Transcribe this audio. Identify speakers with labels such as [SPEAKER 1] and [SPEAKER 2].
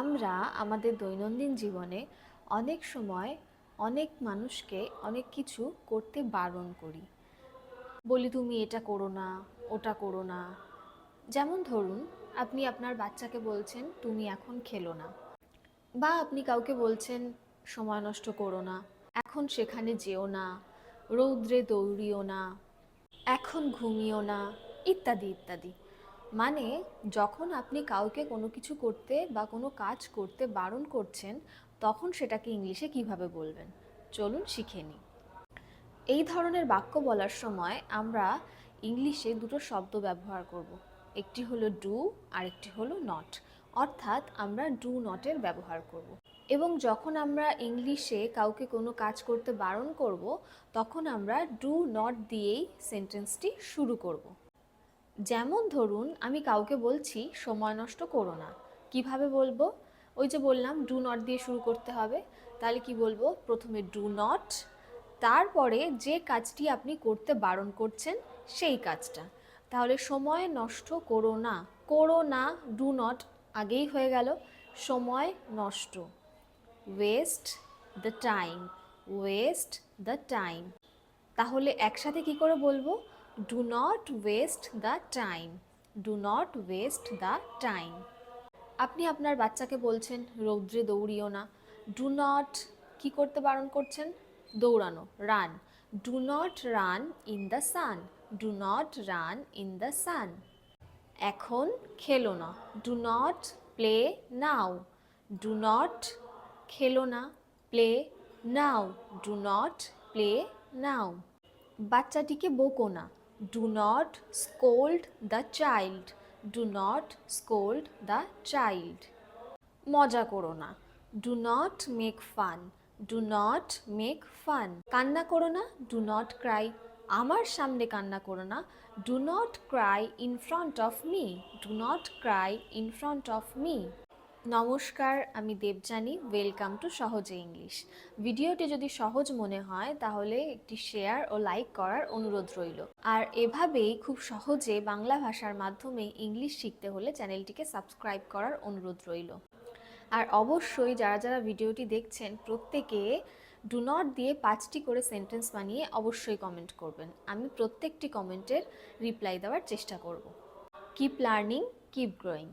[SPEAKER 1] আমরা আমাদের দৈনন্দিন জীবনে অনেক সময় অনেক মানুষকে অনেক কিছু করতে বারণ করি। বলি, তুমি এটা করো না, ওটা করো না। যেমন ধরুন, আপনি আপনার বাচ্চাকে বলছেন, তুমি এখন খেলো না। বা আপনি কাউকে বলছেন, সময় নষ্ট করো না, এখন সেখানে যেও না, রৌদ্রে দৌড়িও না, এখন ঘুমিও না, ইত্যাদি ইত্যাদি। মানে যখন আপনি কাউকে কোনো কিছু করতে বা কোনো কাজ করতে বারণ করছেন, তখন সেটাকে ইংলিশে কীভাবে বলবেন? চলুন শিখে নিই। এই ধরনের বাক্য বলার সময় আমরা ইংলিশে দুটো শব্দ ব্যবহার করব। একটি হলো ডু আর একটি হলো নট অর্থাৎ আমরা ডু নটের ব্যবহার করব। এবং যখন আমরা ইংলিশে কাউকে কোনো কাজ করতে বারণ করব, তখন আমরা ডু নট দিয়েই সেন্টেন্সটি শুরু করব। যেমন ধরুন, আমি কাউকে বলছি, সময় নষ্ট করো না। কীভাবে বলব? ওই যে বললাম ডু নট দিয়ে শুরু করতে হবে। তাহলে কি বলব? প্রথমে ডু নট তারপরে যে কাজটি আপনি করতে বারণ করছেন, সেই কাজটা। তাহলে সময় নষ্ট করো না। করো না ডু নট আগেই হয়ে গেল। সময় নষ্ট। Waste the time waste the time তাহলে একসাথে কি করে বলব? Do not waste the time do not waste the time আপনি আপনার বাচ্চাকে বলছেন, রৌদ্রে দৌড়িও না। ডু নট কি করতে বারণ করছেন? দৌড়ানো run do not run in the sun do not run in the sun এখন খেলো না। Do not play now do not খেলো না। Play now do not play now বাচ্চাটিকে বকো না। Do not scold the child do not scold the child মজা করো না। Do not make fun do not make fun কান্না করো না। ডু নট ক্রাই আমার সামনে কান্না করো না। Do not cry in front of me do not cry in front of me নমস্কার, আমি দেবজানি ওয়েলকাম টু সহজে ইংলিশ ভিডিওটি যদি সহজ মনে হয়, তাহলে একটি শেয়ার ও লাইক করার অনুরোধ রইল। আর এভাবেই খুব সহজে বাংলা ভাষার মাধ্যমে ইংলিশ শিখতে হলে চ্যানেলটিকে সাবস্ক্রাইব করার অনুরোধ রইল। আর অবশ্যই যারা যারা ভিডিওটি দেখছেন, প্রত্যেকে ডু নট দিয়ে পাঁচটি করে সেন্টেন্স বানিয়ে অবশ্যই কমেন্ট করবেন। আমি প্রত্যেকটি কমেন্টের রিপ্লাই দেওয়ার চেষ্টা করব। Keep learning keep growing